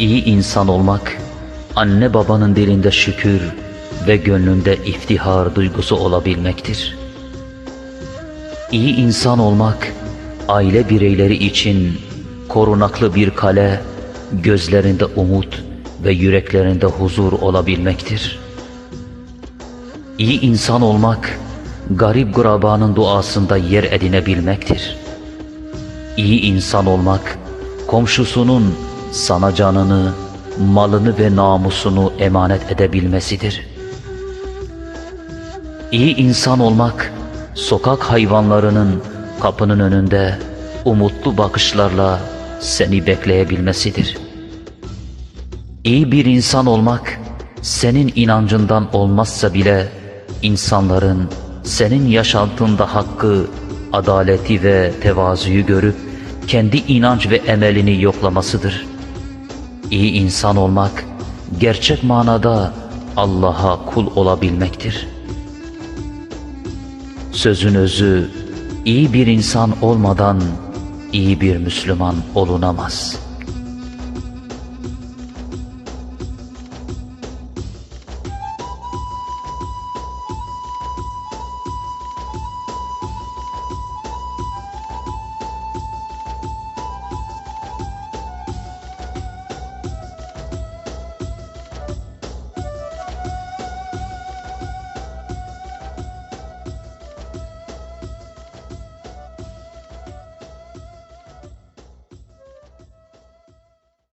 İyi insan olmak, anne babanın dilinde şükür ve gönlünde iftihar duygusu olabilmektir. İyi insan olmak, aile bireyleri için korunaklı bir kale, gözlerinde umut ve yüreklerinde huzur olabilmektir. İyi insan olmak, garip gurabanın duasında yer edinebilmektir. İyi insan olmak, komşusunun sana canını, malını ve namusunu emanet edebilmesidir. İyi insan olmak, sokak hayvanlarının kapının önünde umutlu bakışlarla seni bekleyebilmesidir. İyi bir insan olmak, senin inancından olmazsa bile insanların senin yaşantında hakkı, adaleti ve tevazuyu görüp kendi inanç ve emelini yoklamasıdır. İyi insan olmak, gerçek manada Allah'a kul olabilmektir. Sözün özü, iyi bir insan olmadan iyi bir Müslüman olunamaz.''